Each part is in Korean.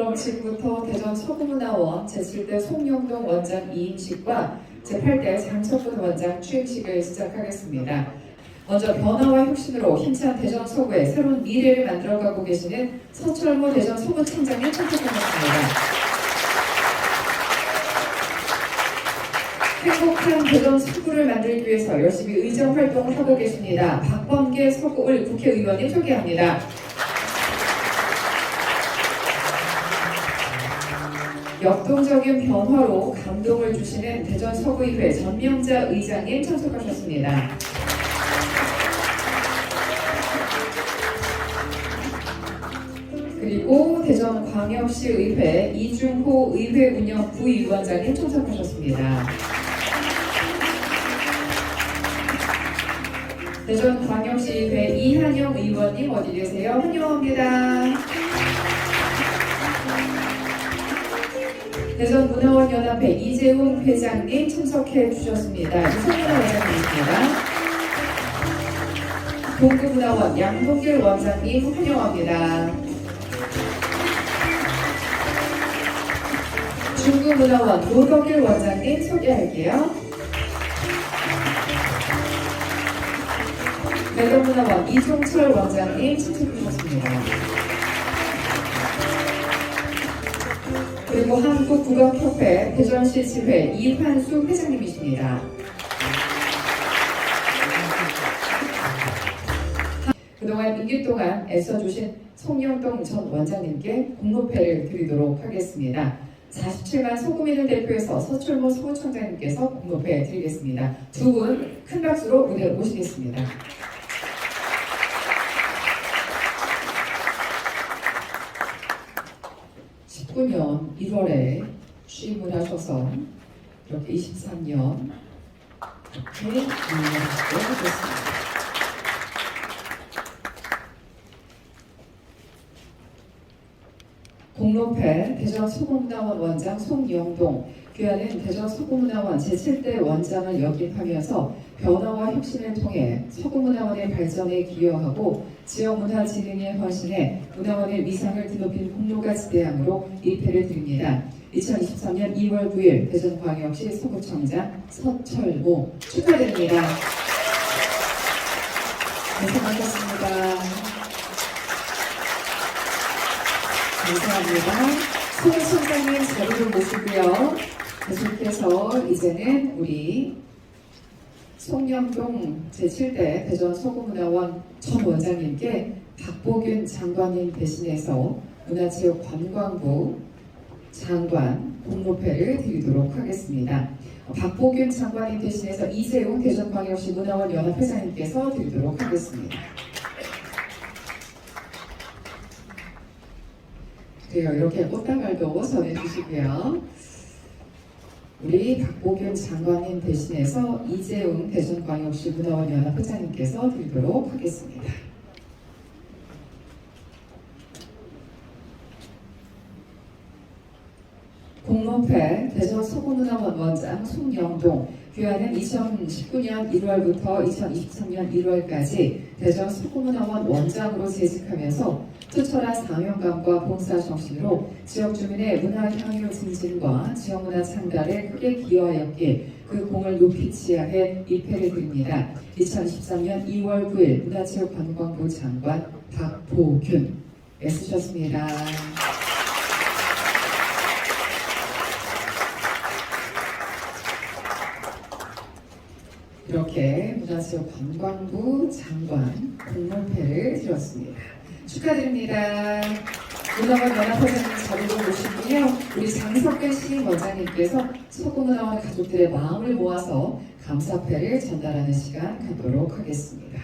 그럼 지금부터 대전 서구문화원 제7대 송영동 원장 이임식과 제8대 장석근 원장 취임식을 시작하겠습니다. 먼저 변화와 혁신으로 힘찬 대전 서구의 새로운 미래를 만들어가고 계시는 서철모 대전 서구 청장님 참석하셨습니다. 행복한 대전 서구를 만들기 위해서 열심히 의정 활동을 하고 계십니다. 박범계 서구을 국회의원님 소개합니다. 역동적인 변화로 감동을 주시는 대전 서구의회 전명자 의장님 참석하셨습니다. 그리고 대전 광역시 의회 이중호 의회 운영 부위원장님 참석하셨습니다. 대전 광역시 의회 이한영 의원님 어디 계세요? 환영합니다. 대전문화원 연합회 이재웅 회장님 참석해 주셨습니다. 이성문 회장님입니다. 동구문화원 양동길 원장님 환영합니다. 중구문화원 노덕일 원장님 소개할게요. 대전문화원 이종철 원장님 참석하셨습니다. 그리고 한국국악협회 대전시 지회 이환수 회장님이십니다. 그동안 임기 동안 애써주신 송영동 전 원장님께 공로패를 드리도록 하겠습니다. 47만 소구민을 대표해서 서철모 서구청장님께서 공로패 드리겠습니다. 두 분 큰 박수로 무대로 모시겠습니다. 19년 1월에 취임을 하셔서 이렇게 23년 이렇게 됐습니다. 공로패 대전 소공문화원 원장 송영동 귀하는 대전 소공문화원 제7대 원장을 역임하면서 변화와 혁신을 통해 서구문화원의 발전에 기여하고 지역문화 진흥에 헌신해 문화원의 위상을 드높인 공로가 지대함으로 입회를 드립니다. 2023년 2월 9일 대전광역시 서구청장 서철모 축하드립니다. 고생하셨습니다. 감사합니다. 소총장님 자리를 모시고요. 계속해서 이제는 우리 송영동 제7대 대전 서구문화원 전 원장님께 박보균 장관님 대신해서 문화체육관광부 장관 공로패를 드리도록 하겠습니다. 박보균 장관님 대신해서 이재용 대전광역시 문화원 연합회장님께서 드리도록 하겠습니다. 그래요. 이렇게 꽃다발도 전해주시고요. 우리 박보균 장관님 대신해서 이재웅 대전광역시 문화원 연합 회장님께서 드리도록 하겠습니다. 공로패 대전 서구문화원 원장 송영동 귀하는 2019년 1월부터 2023년 1월까지 대전 서구문화원 원장으로 재직하면서 투철한 사명감과 봉사 정신으로 지역 주민의 문화 향유 증진과 지역 문화 창달에 크게 기여하였기에 그 공을 높이 치하해 입회를 드립니다. 2023년 2월 9일 문화체육관광부 장관 박보균 애쓰셨습니다. 이렇게 문화체육관광부 장관 공로패를 드렸습니다. 축하드립니다. 문화원 연합회장님 자리로 모시고요. 우리 장석근 신임 원장님께서 서구문화원 가족들의 마음을 모아서 감사패를 전달하는 시간 갖도록 하겠습니다.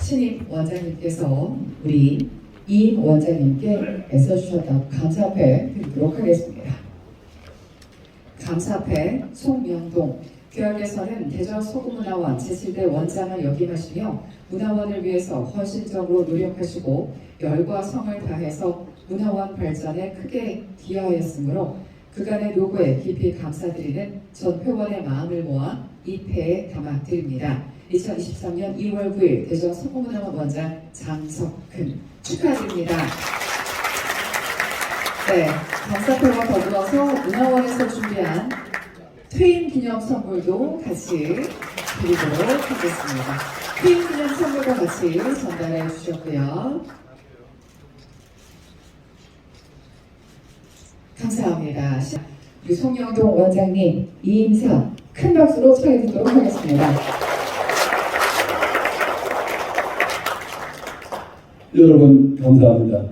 신임 원장님께서 우리 임 원장님께 애써주셨던 감사패 드리도록 하겠습니다. 감사패 송명동 교역에서는 대전 소구문화원 제7대 원장을 역임하시며 문화원을 위해서 헌신적으로 노력하시고 열과 성을 다해서 문화원 발전에 크게 기여하였으므로 그간의 노고에 깊이 감사드리는 전 회원의 마음을 모아 이 패에 담아드립니다. 2023년 2월 9일 대전 소구문화원 원장 장석근 축하드립니다. 네, 감사표와 더불어서 문화원에서 준비한 퇴임 기념 선물도 같이 드리도록 하겠습니다. 퇴임 기념 선물과 같이 전달해 주셨고요. 감사합니다. 우리 송영동 원장님 이 인사 큰 박수로 청해 드리도록 하겠습니다. 여러분 감사합니다.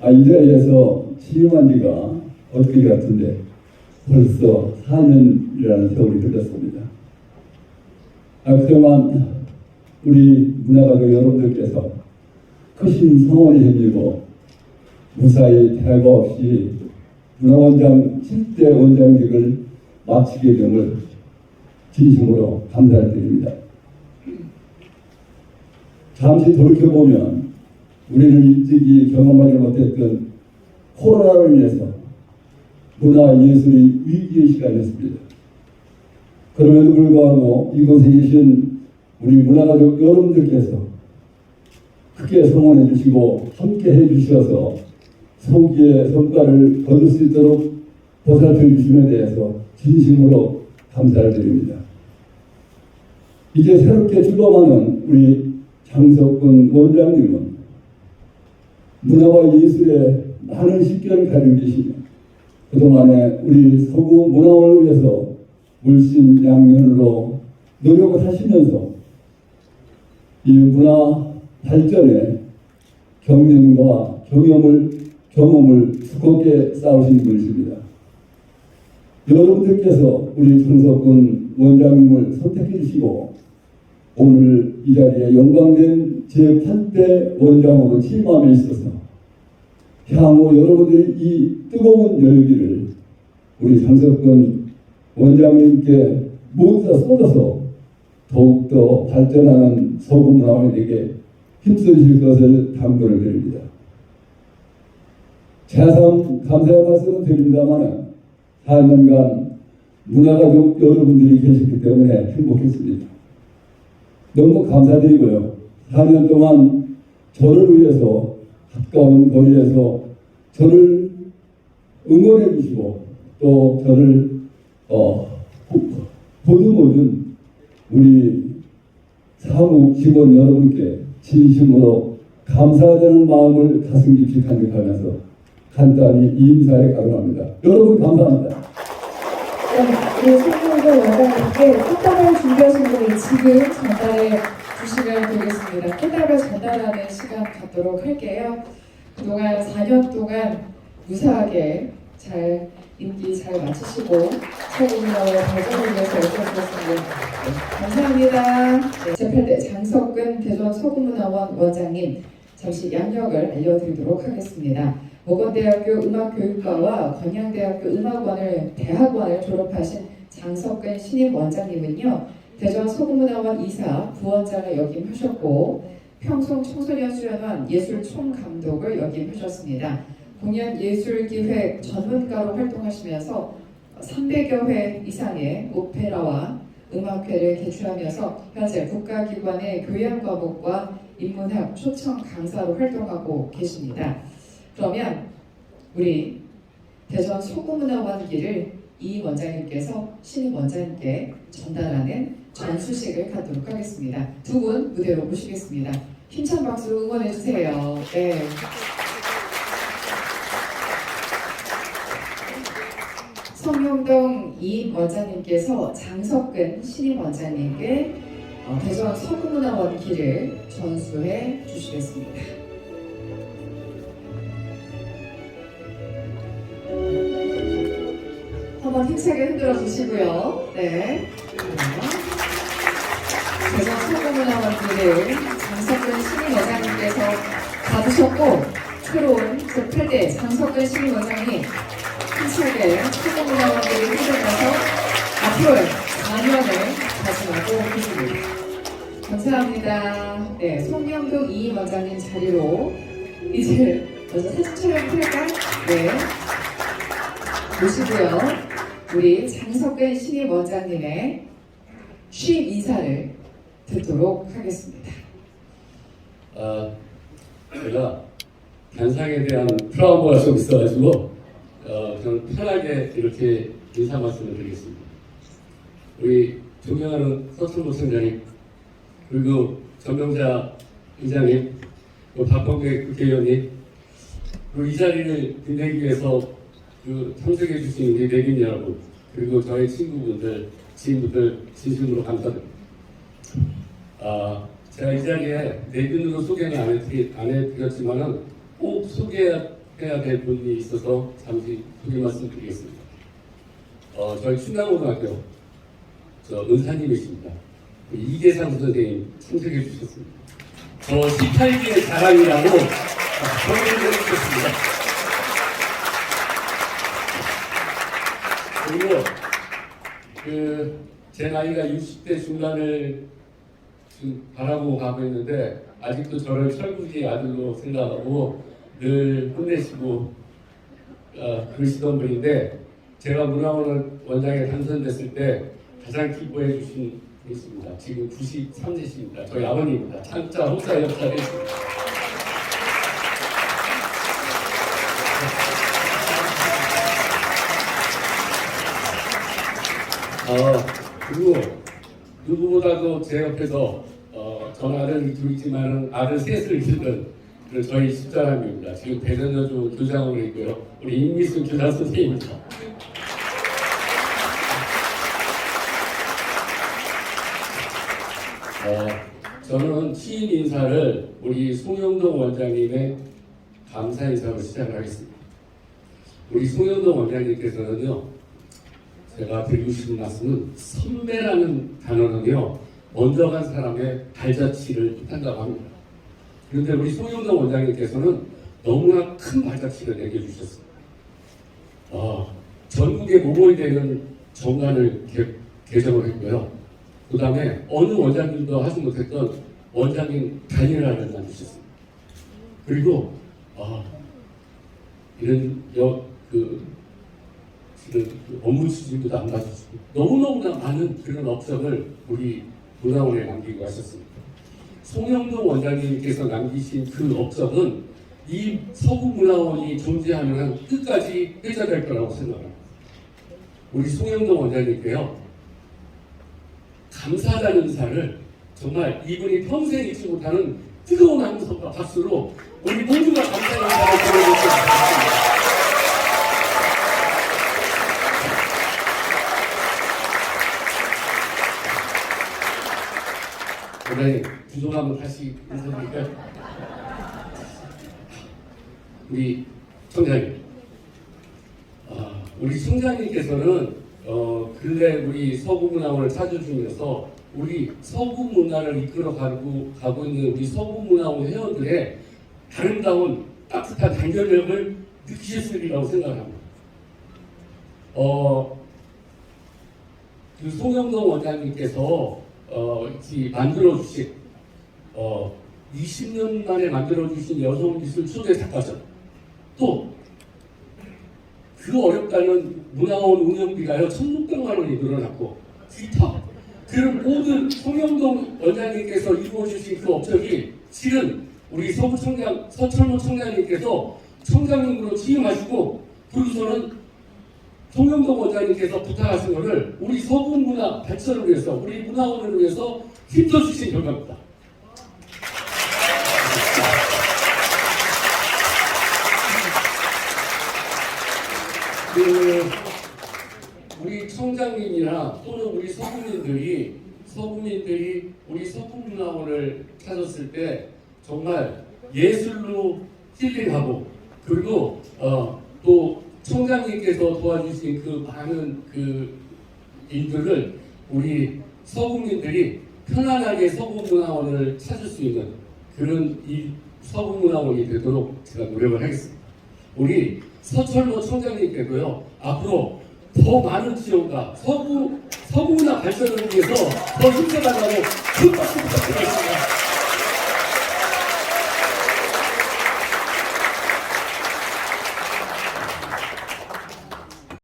아, 이 자리에서 취임한 지가 어떻게 같은데 벌써 4년이라는 세월이 흘렀습니다. 아, 그동안 우리 문화가족 여러분들께서 크신 성원이 생기고 무사히 대가 없이 문화원장 7대 원장직을 마치게 됨을 진심으로 감사를 드립니다. 잠시 돌이켜보면 우리는 일찍이 경험하지 못했던 코로나로 인해서 문화 예술이 위기의 시간이었습니다. 그럼에도 불구하고 이곳에 계신 우리 문화가족 여러분들께서 크게 성원해 주시고 함께 해 주셔서 소기의 성과를 거둘 수 있도록 보살펴 주심에 대해서 진심으로 감사를 드립니다. 이제 새롭게 출범하는 우리 장석근 원장님은 문화와 예술에 많은 식견을 가지고 계시며 그동안에 우리 서구 문화원을 위해서 물심양면으로 노력을 하시면서 이 문화 발전에 경륜과 경험을 경험을 두껍게 쌓으신 분이십니다. 여러분들께서 우리 장석근 원장님을 선택해 주시고 오늘 이 자리에 영광된 제8대 원장으로 취임함에 있어서 향후 여러분들이 이 뜨거운 열기를 우리 장석근 원장님께 모두 다 쏟아서 더욱더 발전하는 서구문화원에게 힘써주실 것을 당부를 드립니다. 새삼 감사의 말씀을 드립니다만 4년간 문화가족 여러분들이 계셨기 때문에 행복했습니다. 너무 감사드리고요. 4년 동안 저를 위해서 가까운 거리에서 저를 응원해 주시고 또 저를 어, 보듬어준 우리 사무 직원 여러분께 진심으로 감사하다는 마음을 가슴 깊이 간직하면서 간단히 인사에 가능합니다. 여러분 감사합니다. 네, 우리 송영도 원장님께 꽃다발 준비하신 분이 지금 전달해 주 시면 되겠습니다. 꽃다발 전달하는 시간 갖도록 할게요. 그동안 4년 동안 무사하게 잘 임기 잘 마치시고 최고문화의 발전을 위해서. 네, 감사합니다. 네, 제8대 장석근 대전 서구문화원 원장님 잠시 양력을 알려드리도록 하겠습니다. 모건대학교 음악교육과와 건양대학교 음악원을 대학원을 졸업하신 장석근 신임 원장님은요 대전 소구문화원 이사 부원장을 역임하셨고 평송 청소년 수련원 예술 총감독을 역임하셨습니다. 공연 예술 기획 전문가로 활동하시면서 300여 회 이상의 오페라와 음악회를 개최하면서 현재 국가기관의 교양 과목과 인문학 초청 강사로 활동하고 계십니다. 그러면 우리 대전 소구문화원기를 이 원장님께서 신임 원장님께 전달하는 전수식을 갖도록 하겠습니다. 두 분 무대로 모시겠습니다. 힘찬 박수로 응원해 주세요. 네. 성용동 이 원장님께서 장석근 신임 원장님께 어, 대전 서구문화원기를 전수해 주시겠습니다. 한번 힘차게 흔들어 주시고요. 네. 대전 서구문화원기를 장석근 신임 원장님께서 받으셨고 새로운 제8대 장석근 신임 원장님 힘차게 서구문화원기를 흔들면서 앞으로의 4년을 다짐하고 계십니다. 감사합니다. 네, 송영동 이 원장님 자리로 이제 먼저 사진 촬영 할까? 네. 모시고요. 우리 장석근 신임 원장님의 취임 인사를 듣도록 하겠습니다. 아, 제가 단상에 대한 트라우마가 좀 있어가지고 어, 저는 편하게 이렇게 인사 말씀을 드리겠습니다. 우리 존경하는 서천모 총장님 그리고 전명자 의장님 또 박범계 국회의원님 그리고 이 자리를 빛내기 위해서 그 참석해 주신 우리 내빈 여러분 그리고 저희 친구분들 지인분들 진심으로 감사드립니다. 아, 제가 이 자리에 내빈으로 소개는 안, 해드리, 안 해드렸지만은 꼭 소개해야 될 분이 있어서 잠시 소개 말씀드리겠습니다. 어, 저희 충남고등학교 저 은사님이십니다. 그 이계상 선생님 참석해 주셨습니다. 저 18기의 자랑이라고 선언을 해주셨습니다. 그리고 그 제 나이가 60대 중반을 바라고 가고 있는데 아직도 저를 철부지 아들로 생각하고 늘 혼내시고 어, 그러시던 분인데 제가 문화원 원장에 당선됐을 때 가장 기뻐해 주신 분이 있습니다. 지금 93세십니다. 저희 아버님입니다. 창자 혹사 역사를 했습니다. 어, 그리고 누구보다도 제 옆에서 어, 전 아들 둘이지만 아들 셋을 키우는 그 저희 집사람입니다. 지금 대전여주 교장으로 있고요. 우리 임미순 교장 선생님입니다. 어, 저는 취임 인사를 우리 송영동 원장님의 감사 인사로 시작을 하겠습니다. 우리 송영동 원장님께서는요, 제가 드리고 싶은 말씀은 선배라는 단어는요, 먼저 간 사람의 발자취를 뜻한다고 합니다. 그런데 우리 송영동 원장님께서는 너무나 큰 발자취를 남겨주셨습니다. 어, 전국에 모범이 되는 정관을 개, 개정을 했고요. 그 다음에 어느 원장님도 하지 못했던 원장님 단일화를 만드셨습니다. 그리고 아, 이런 여, 그 업무 추진도 안 받으시고 너무너무나 많은 그런 업적을 우리 문화원에 남기고 하셨습니다. 송영동 원장님께서 남기신 그 업적은 이 서구문화원이 존재하는 한 끝까지 회자될 거라고 생각합니다. 우리 송영동 원장님께요. 감사하다는 인사를 정말 이분이 평생 잊지 못하는 뜨거운 함성과 박수로 우리 모두가 감사의 인사를 드려보겠습니다. 그래 부족하면 다시 인사드릴까요? 우리 청장님, 아, 우리 청장님께서는 어, 근래 우리 서구문화원을 찾아주면서 우리 서구문화를 이끌어 가고, 가고 있는 우리 서구문화원 회원들의 아름다운 따뜻한 단결력을 느끼셨으리라고 생각합니다. 어, 그 송영동 원장님께서 어, 이 만들어 주신 어, 20년 만에 만들어 주신 여성미술 초대 작가전 또 그 어렵다는 문화원 운영비가요 1,600만 원이 늘어났고 기타 그런 모든 송영동 원장님께서 이루어주신 그 업적이 실은 우리 서구청장 서철모 청장님께서 청장님으로 취임하시고 그리고서는 송영동 원장님께서 부탁하신 것을 우리 서구 문화 발전을 위해서 우리 문화원을 위해서 힘써주신 결과입니다. 그 우리 청장님이나 또는 우리 서구민들이 서구민들이 우리 서구문화원을 찾았을 때 정말 예술로 힐링하고 그리고 어, 또 청장님께서 도와주신 그 많은 그 일들을 우리 서구민들이 편안하게 서구문화원을 찾을 수 있는 그런 이 서구문화원이 되도록 제가 노력을 하겠습니다. 우리 서철모 청장님께도요 앞으로 더 많은 지원과 서구 서구문화 발전을 위해서 더 힘써달라고 큰 박수 부탁드리겠습니다.